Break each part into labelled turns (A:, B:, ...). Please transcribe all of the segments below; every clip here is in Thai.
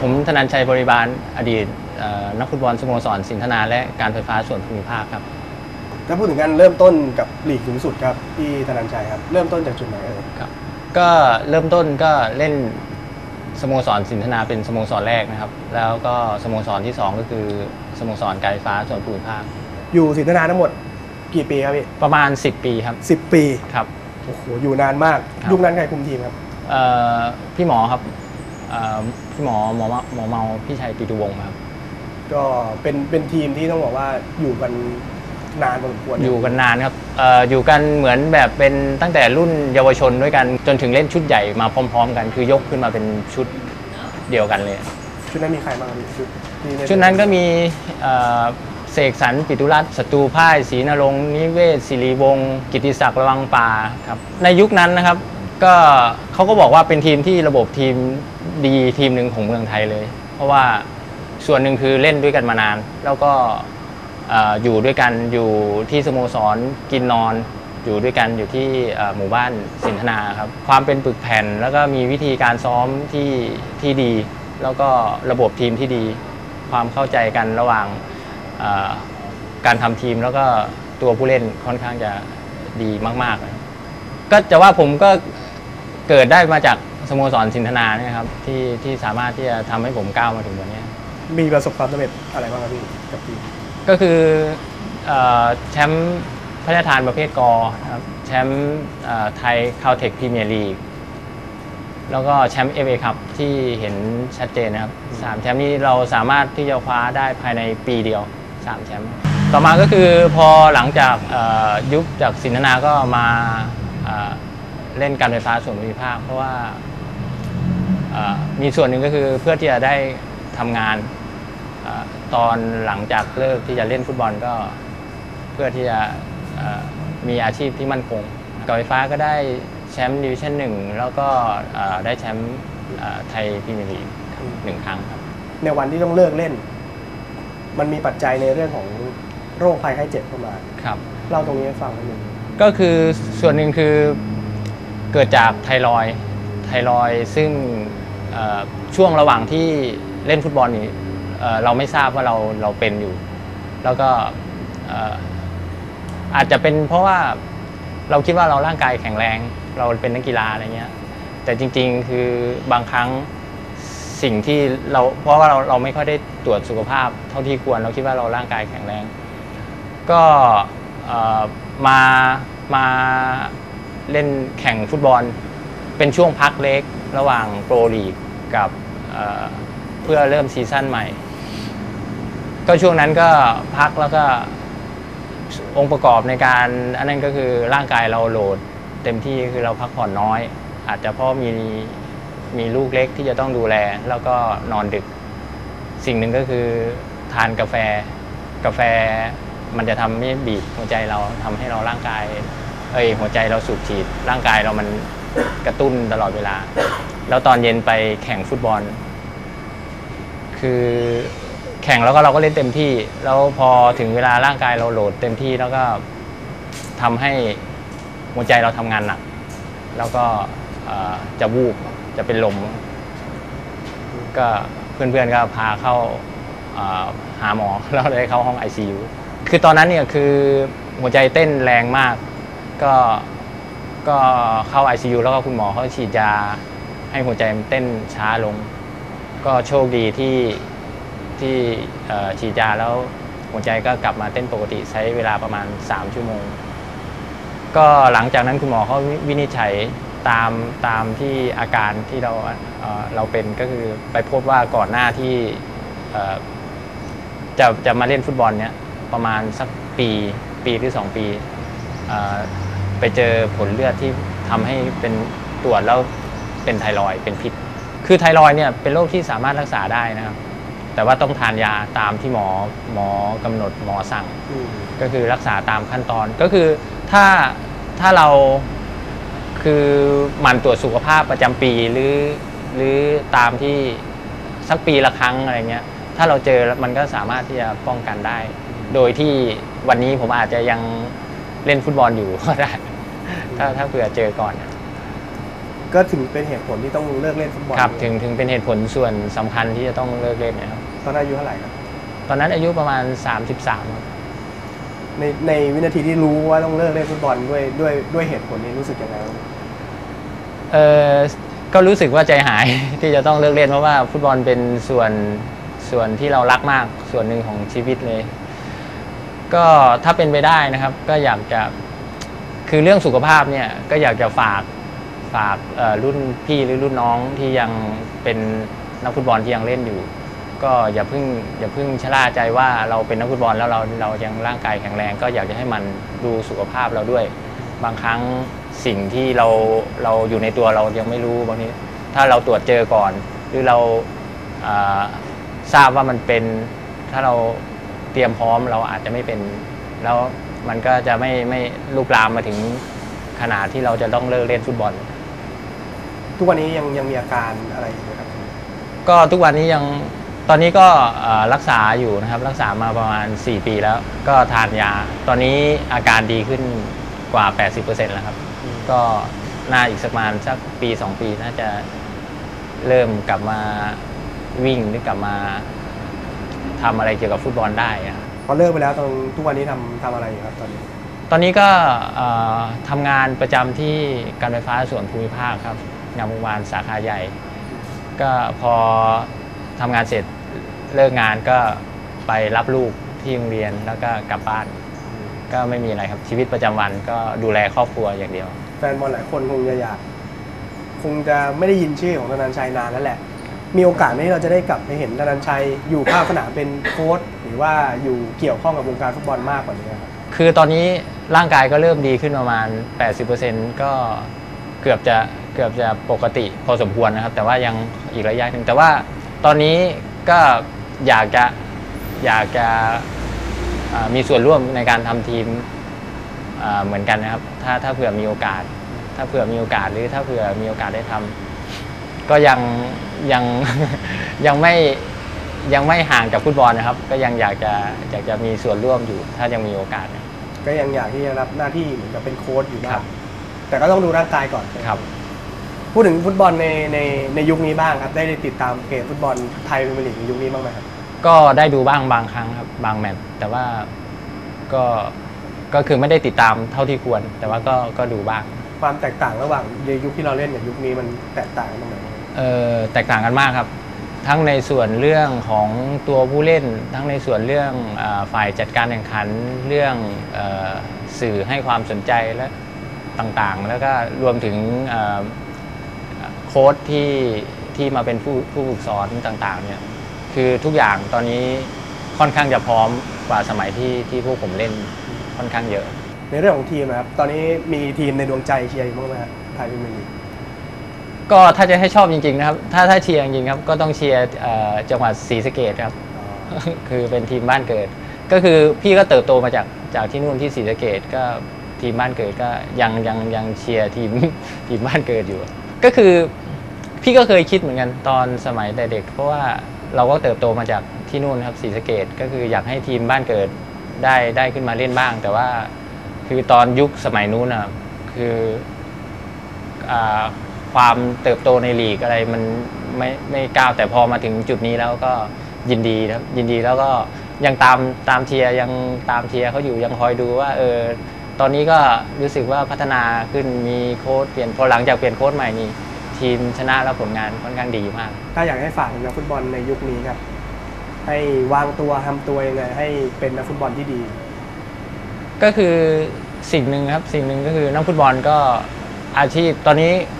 A: ผมธนันชัยบริบาลอดีตเอ่อนักฟุตบอลสโมสรสินธนา และการไฟฟ้าส่วนภูมิภาคครับ
B: ถ้าพูดถึงการเริ่มต้นกับลีกสูงสุดครับพี่ธนันชัยครับเริ่มต้นจากจุดไหนเอ่ย
A: ครับ ก็เริ่มต้นก็เล่นสโมสรสินธนาเป็นสโมสรแรกนะครับ แล้วก็สโมสรที่ 2 ก็คือสโมสรการไฟฟ้าส่วนภูมิภาค
B: อยู่สินธนาทั้งหมดกี่ปีครับพี่
A: ประมาณ 10 ปีครับ
B: สิบปี
A: ครับ
B: โอ้โหอยู่นานมาก
A: ครับ
B: ยุคนั้นใครคุมทีมครับ
A: เอ่อพี่หมอครับเอ่อ พี่หมอหมอเมาหมอเมาพี่ชัยปิตุวงศ์ครับ
B: ก็เป็นเป็นทีมที่ต้องบอกว่าอยู่กันนานพอสมควร
A: อยู่กันนานครับเอ่ออยู่กันเหมือนแบบเป็นตั้งแต่รุ่นเยาวชนด้วยกันจนถึงเล่นชุดใหญ่มาพร้อม ๆ กัน คือยกขึ้นมาเป็นชุดเดียวกันเลย
B: ชุดนั้นมีใครบ้างครับพี่ชุดที่เล่
A: ชุดนั้นก็มีเอ่อเสกสรรปิตุรัตน์ศัตรูพ่ายศรีนรงค์นิเวศศิริวงศ์กิติศักดิ์ระวังป่าครับในยุคนั้นนะครับ ก็เขาก็บอกว่าเป็นทีมที่ระบบทีมดีทีมหนึ่งของเมืองไทยเลย เพราะว่าส่วนหนึ่งคือเล่นด้วยกันมานาน แล้วก็เอ่ออยู่ด้วยกันอยู่ที่สโมสรกินนอน อยู่ด้วยกันอยู่ที่เอ่อหมู่บ้านสินธนาครับความเป็นปึกแผ่น แล้วก็มีวิธีการซ้อมที่ที่ดี แล้วก็ระบบทีมที่ดี ความเข้าใจกันระหว่างเอ่อการทำทีมแล้วก็ตัวผู้เล่นค่อนข้างจะดีมากๆเลย ก็จะว่าผมก็ เกิดได้มาจากสโมสรสินธนาเนี่ยครับที่ที่สามารถที่จะทำให้ผมก้าวมาถึงวันเนี้ย
B: มีประสบความสำเร็จอะไรบ้างครับพี่กับทีม
A: ก็คือเอ่อแชมป์พระราชทานประเภทกอนะครับแชมป์เอ่อไทยคาวเทคพรีเมียร์ลีกแล้วก็แชมป์เอฟเอคัพที่เห็นชัดเจนนะครับสามแชมป์นี้เราสามารถที่จะคว้าได้ภายในปีเดียวสามแชมป์ต่อมาก็คือพอหลังจากเอ่อยุบจากสินธนาก็มาเอ่อ เล่นการไฟฟ้าส่วนภูมิภาค เพราะว่าเอ่อมีส่วนหนึ่งก็คือเพื่อที่จะได้ทำงานเอ่อตอนหลังจากเลิกที่จะเล่นฟุตบอลก็ เพื่อที่จะเอ่อมีอาชีพที่มั่นคงการไฟฟ้าก็ได้แชมป์ดิวิชั่นหนึ่งแล้วก็เอ่อได้แชมป์เอ่อไทยพรีเมียร์ลีกหนึ่งครั้งครับ
B: ในวันที่ต้องเลิกเล่น มันมีปัจจัยในเรื่องของโรคภัยไข้เจ็บเข้ามา
A: ครับ
B: เล่าตรงนี้ให้ฟังนิดนึง
A: ก็คือส่วนหนึ่งคือ เกิดจากไทรอยไทรอยซึ่งช่วงระหว่างที่เล่นฟุตบอลนี่เราไม่ทราบว่าเราเราเป็นอยู่ แล้วก็อาจจะเป็นเพราะว่าเราคิดว่าเราร่างกายแข็งแรง เราเป็นนักกีฬาอะไรเงี้ย แต่จริงๆคือบางครั้งสิ่งที่เราเพราะว่าเราเราไม่ค่อยได้ตรวจสุขภาพเท่าที่ควรเราคิดว่าเราร่างกายแข็งแรง ก็มามา เล่นแข่งฟุตบอล เป็นช่วงพักเล็กระหว่างโปรลีกกับเเพื่อเริ่มซีซั่นใหม่ ก็ช่วงนั้นก็พักแล้วก็องค์ประกอบในการ อันนั้นก็คือร่างกายเราโหลดเต็มที่คือเราพักผ่อนน้อย อาจจะเพราะมีมีลูกเล็กที่จะต้องดูแล แล้วก็นอนดึก สิ่งหนึ่งก็คือทานกาแฟ กาแฟมันจะทำให้บีบหัวใจเราทำให้เราร่างกาย เอ้ยหัวใจเราสูบฉีด ร่างกายเรามันกระตุ้นตลอดเวลา แล้วตอนเย็นไปแข่งฟุตบอล คือแข่งแล้วก็เราก็เล่นเต็มที่ แล้วพอถึงเวลาร่างกายเราโหลดเต็มที่แล้วก็ทำให้หัวใจเราทำงานหนัก แล้วก็จะวูบจะเป็นลม ก็เพื่อนๆก็พาเข้าหาหมอแล้วได้เข้าห้อง ICU คือตอนนั้นเนี่ยคือหัวใจเต้นแรงมาก ก็ก็เข้า ICU แล้วก็คุณหมอเขาฉีดยา ให้หัวใจมันเต้นช้าลง ก็โชคดีที่ที่ฉีดยาแล้วหัวใจก็กลับมาเต้นปกติใช้เวลาประมาณ 3 ชั่วโมง ก็หลังจากนั้นคุณหมอเขาวินิจฉัยตามตามที่อาการที่เราเเราเป็นก็คือไปพบว่าก่อนหน้าที่จะจะมาเล่นฟุตบอลเนี้ยประมาณสักปีปีหรือ 2 ปีอ่อ ไปเจอผลเลือดที่ทำให้เป็นตรวจแล้วเป็นไทรอยด์เป็นพิษ คือไทรอยด์เนี่ยเป็นโรคที่สามารถรักษาได้นะครับ แต่ว่าต้องทานยาตามที่หมอหมอกำหนดหมอสั่ง ก็คือรักษาตามขั้นตอนก็คือถ้าถ้าเราคือหมั่นตรวจสุขภาพประจำปีหรือหรือตามที่สักปีละครั้งอะไรเงี้ย ถ้าเราเจอแล้วมันก็สามารถที่จะป้องกันได้ โดยที่วันนี้ผมอาจจะยังเล่นฟุตบอลอยู่ก็ได้ ถ้าถ้าเผื่อเจอก่อนเนี่ย
B: ก็ถึงเป็นเหตุผลที่ต้องเลิกเล่นฟุตบอล
A: ครับถึงถึงเป็นเหตุผลส่วนสำคัญที่จะต้องเลิกเล่นนะครับ
B: ตอนนั้นอายุเท่าไหร่ครับ
A: ตอนนั้นอายุประมาณ 33ครับ
B: ในในวินาทีที่รู้ว่าต้องเลิกเล่นฟุตบอลด้วยด้วยด้วยเหตุผลนี้รู้สึกยังไงบ้าง
A: เออก็รู้สึกว่าใจหายที่จะต้องเลิกเล่นเพราะว่าฟุตบอลเป็นส่วนส่วนที่เรารักมากส่วนหนึ่งของชีวิตเลย ก็ถ้าเป็นไปได้นะครับ ก็อยากจะ คือเรื่องสุขภาพเนี่ยก็อยากจะฝากฝากรุ่นพี่หรือรุ่นน้องที่ยังเป็นนักฟุตบอลที่ยังเล่นอยู่ ก็อย่าเพิ่งอย่าเพิ่งชะล่าใจว่าเราเป็นนักฟุตบอลแล้วเราเรายังร่างกายแข็งแรง ก็อยากจะให้มันดูสุขภาพเราด้วย บางครั้งสิ่งที่เราเราอยู่ในตัวเรายังไม่รู้บางทีถ้าเราตรวจเจอก่อน หรือเราทราบว่ามันเป็นถ้าเราเตรียมพร้อมเราอาจจะไม่เป็นแล้ว มันก็จะไม่ไม่ลุกลามมาถึงขนาดที่เราจะต้องเลิกเล่นฟุตบอล
B: ทุกวันนี้ยังยังมีอาการอะไรอยู่ไหมครับ
A: ก็ทุกวันนี้ยังตอนนี้ก็เอ่อรักษาอยู่นะครับรักษามาประมาณ 4 ปีแล้ว ก็ทานยา ตอนนี้อาการดีขึ้นกว่า 80%แล้วครับ ก็น่าอีกสักประมาณสักปี 2 ปีน่าจะเริ่มกลับมาวิ่งหรือกลับมาทำอะไรเกี่ยวกับฟุตบอลได้อะ
B: พ อเลิกไปแล้วตอนทุกวันนี้ทำทำอะไรอยู่ครับตอนนี้
A: ตอนนี้ก็เอ่อทำงานประจำที่การไฟฟ้าส่วนภูมิภาคครับงานวงวานสาขาใหญ่ ก็พอทำงานเสร็จเลิกงานก็ไปรับลูกที่โรงเรียนแล้วก็กลับบ้าน ก็ไม่มีอะไรครับชีวิตประจำวันก็ดูแลครอบครัวอย่างเดียว
B: แฟนบอลหลายคนคงจะอยากคงจะไม่ได้ยินชื่อของธนันชัยนานแล้วแหละ มีโอกาสไหมที่เราจะได้กลับไปเห็นธนันชัยอยู่ภาคสนามเป็นโค้ชห รือว่าอยู่เกี่ยวข้องกับวงการฟุตบอลมากกว่านี้ครับ
A: คือตอนนี้ร่างกายก็เริ่มดีขึ้นประมาณ 80%ก็เกือบจะเกือบจะปกติพอสมควรนะครับ แต่ว่ายังอีกระยะหนึ่งแต่ว่าตอนนี้ก็อยากจะอยากจะมีส่วนร่วมในการทำทีมเหมือนกันนะครับ ถ้าถ้าเผื่อมีโอกาส ถ้าเผื่อมีโอกาสหรือถ้าเผื่อมีโอกาสได้ทำก็ยังยังยังไม่ ยังไม่ห่างจากฟุตบอลนะครับ ก็ยังอยากจะอยากจะมีส่วนร่วมอยู่ ถ้ายังมีโอกาสนะ
B: ก็ยังอยากที่จะรับหน้าที่เหมือนกับเป็นโค้ชอยู่บ้า
A: ครั
B: ง
A: บ
B: แต่ก็ต้องดูร่างกายก่อน
A: ครับ
B: พูดถึงฟุตบอลในในในยุคนี้บ้างครับ ได้ติดตามเกมฟุตบอลไทยพรีเมียร์ลีกในยุคนี้บ้างไหมครับ
A: ก็ได้ดูบ้างบางครั้งครับ บางแมตช์แต่ว่าก็ก็คือไม่ได้ติดตามเท่าที่ควร แต่ว่าก็ก็ดูบ้าง
B: ความแตกต่างระหว่างในยุคที่เราเล่นกับยุคนี้มันแตกต่างกันตรงไหนบ้าง
A: เออแตกต่างกันมากครับ ทั้งในส่วนเรื่องของตัวผู้เล่น ทั้งในส่วนเรื่องอฝ่ายจัดการแข่งขันเรื่องอสื่อให้ความสนใจและต่างๆ แล้วก็รวมถึงโค้ชที่ที่มาเป็นผู้ผู้ฝึกสอนต่างๆเนี่ยคือทุกอย่างตอนนี้ค่อนข้างจะพร้อมกว่าสมัยที่ที่พวกผมเล่นค่อนข้างเยอะ
B: ในเรื่องของทีมนะครับตอนนี้มีทีมในดวงใจเชียร์อยู่บ้างไหมครับไทยพรีเมียร์ลีก
A: ก็ถ้าจะให้ชอบจริงๆนะครับ ถ้าถ้าเชียร์จริงๆครับ ก็ต้องเชียร์เอ่อจังหวัดศรีสะเกดครับ คือเป็นทีมบ้านเกิด ก็คือพี่ก็เติบโตมาจากจากที่นู่นที่ศรีสะเกดก็ทีมบ้านเกิดก็ยังยังยังเชียร์ทีม ทีมบ้านเกิดอยู่ ก็คือพี่ก็เคยคิดเหมือนกันตอนสมัยแต่เด็ก เพราะว่าเราก็เติบโตมาจากที่นู่นครับศรีสะเกดก็คืออยากให้ทีมบ้านเกิดได้ได้ขึ้นมาเล่นบ้าง แต่ว่าคือตอนยุคสมัยนู้นอะคืออ่า ความเติบโตในลีกอะไรมันไม่ไม่ก้าวแต่พอมาถึงจุดนี้แล้วก็ยินดีนะครับยินดีแล้วก็ยังตามตามเชียร์ยังตามเชียร์เขาอยู่ยังคอยดูว่าเออตอนนี้ก็รู้สึกว่าพัฒนาขึ้นมีโค้ชเปลี่ยนพอหลังจากเปลี่ยนโค้ชใหม่นี่ทีมชนะแล้วผลงานค่อนข้างดีมาก
B: ถ้าอยากให้ฝากถึงนักฟุตบอลในยุคนี้ครับ ให้วางตัวทำตัวยังไงให้เป็นนักฟุตบอลที่ดี
A: ก็คือสิ่งหนึ่งครับสิ่งหนึ่งก็คือนักฟุตบอลก็อาชีพตอนนี้เอ่อ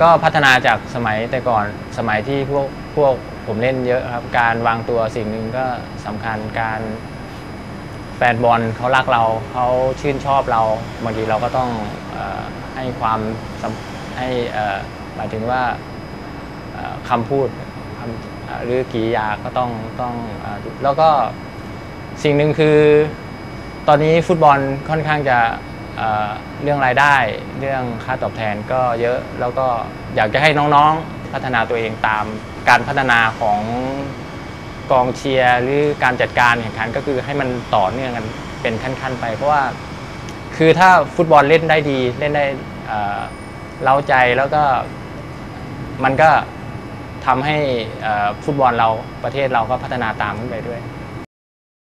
A: ก็พัฒนาจากสมัยแต่ก่อนสมัยที่พวกพวกผมเล่นเยอะครับ การวางตัวสิ่งหนึ่งก็สำคัญการแฟนบอลเขารักเราเขาชื่นชอบเราบางทีเราก็ต้องอให้ความให้หมายถึงว่าคำพูดคำหรือกิริยาก็ต้องต้องอแล้วก็สิ่งหนึ่งคือ ตอนนี้ฟุตบอลค่อนข้างจะ เรื่องรายได้เรื่องค่าตอบแทนก็เยอะแล้วก็อยากจะให้น้องๆพัฒนาตัวเองตามการพัฒนาของกองเชียร์หรือการจัดการแข่งขันก็คือให้มันต่อเนื่องกันเป็นขั้นๆไป เพราะว่าคือถ้าฟุตบอลเล่นได้ดีเล่นได้เอ่อเล้าใจแล้วก็มันก็ทำให้ฟุตบอลเราประเทศเราก็พัฒนาตามขึ้นไปด้วย